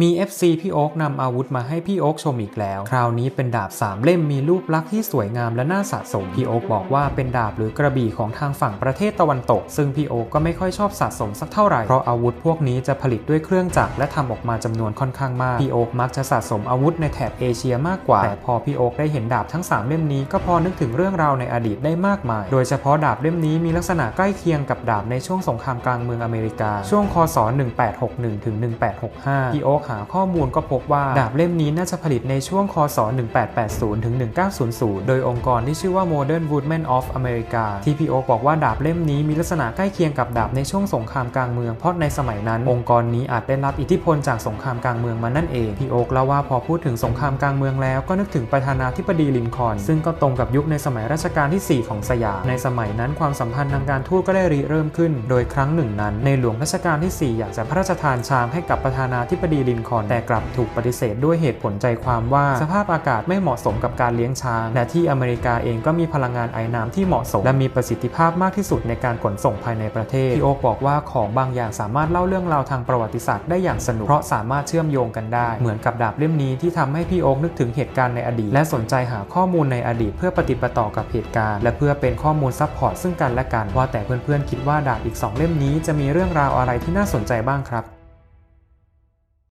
มี FC พี่โอ๊กนำอาวุธมาให้พี่โอ๊กชมอีกแล้ว คราวนี้เป็นดาบ3เล่มมีรูปลักษณ์ที่สวยงามและน่าสะสม พี่โอ๊กบอกว่าเป็นดาบหรือกระบี่ของทางฝั่งประเทศตะวันตก ซึ่งพี่โอ๊กก็ไม่ค่อยชอบสะสมสักเท่าไหร่ เพราะอาวุธพวกนี้จะผลิตด้วยเครื่องจักรและทำออกมาจำนวนค่อนข้างมาก พี่โอ๊กมักจะสะสมอาวุธในแถบเอเชียมากกว่า แต่พอพี่โอ๊กได้เห็นดาบทั้ง 3 เล่มนี้ก็พอนึกถึงเรื่องราวในอดีตได้มากมาย โดยเฉพาะดาบเล่มนี้มีลักษณะใกล้เคียงกับดาบในช่วงสงครามกลางเมืองอเมริกา ช่วงคศ 1861ถึง1865พี่โอ๊กหาข้อมูลก็พบว่า ดาบเล่มนี้น่าจะผลิตในช่วงคศ 1880 ถึง 1900 โดยองค์กรที่ชื่อว่า Modern Woodmen of America ที่พี่โอ๊กบอกว่าดาบเล่มนี้มีลักษณะใกล้เคียงกับดาบในช่วงสงครามกลางเมืองเพราะในสมัยนั้น องค์กรนี้อาจได้รับอิทธิพลจากสงครามกลางเมืองมานั่นเองพี่โอ๊กเล่าว่าพอพูดถึงสงครามกลางเมืองแล้วก็นึกถึงประธานาธิบดีลินคอนซึ่งก็ตรงกับยุคในสมัยรัชกาลที่ 4 ของสยามในสมัยนั้นความสัมพันธ์ทางการทูตก็ได้ริเริ่มขึ้น โดยครั้งหนึ่งนั้น ในหลวงรัชกาลที่ 4 อยากจะพระราชทานชามให้กับประธานาธิบดีลินคอนแต่กลับถูกปฏิเสธด้วยเหตุผลใจความว่า สภาพอากาศไม่เหมาะสมกับการเลี้ยงช้าง และที่อเมริกาเองก็มีพลังงานไอน้ำที่เหมาะสม และมีประสิทธิภาพมากที่สุดในการขนส่งภายในประเทศพี่โอ๊กบอกว่าของบางอย่างสามารถเล่าเรื่องราวทางประวัติศาสตร์ได้อย่างสนุกเพราะสามารถเชื่อมโยงกันได้ เหมือนกับดาบเล่มนี้ที่ทำให้พี่โอ๊กนึกถึงเหตุการณ์ในอดีต และสนใจหาข้อมูลในอดีต เพื่อปฏิปต่อกับเหตุการณ์ และเพื่อเป็นข้อมูลซัพพอร์ตซึ่งกันและกันว่าแต่เพื่อนๆคิดว่าดาบอีกสองเล่มนี้จะมีเรื่องราวอะไรที่น่าสนใจบ้างครับ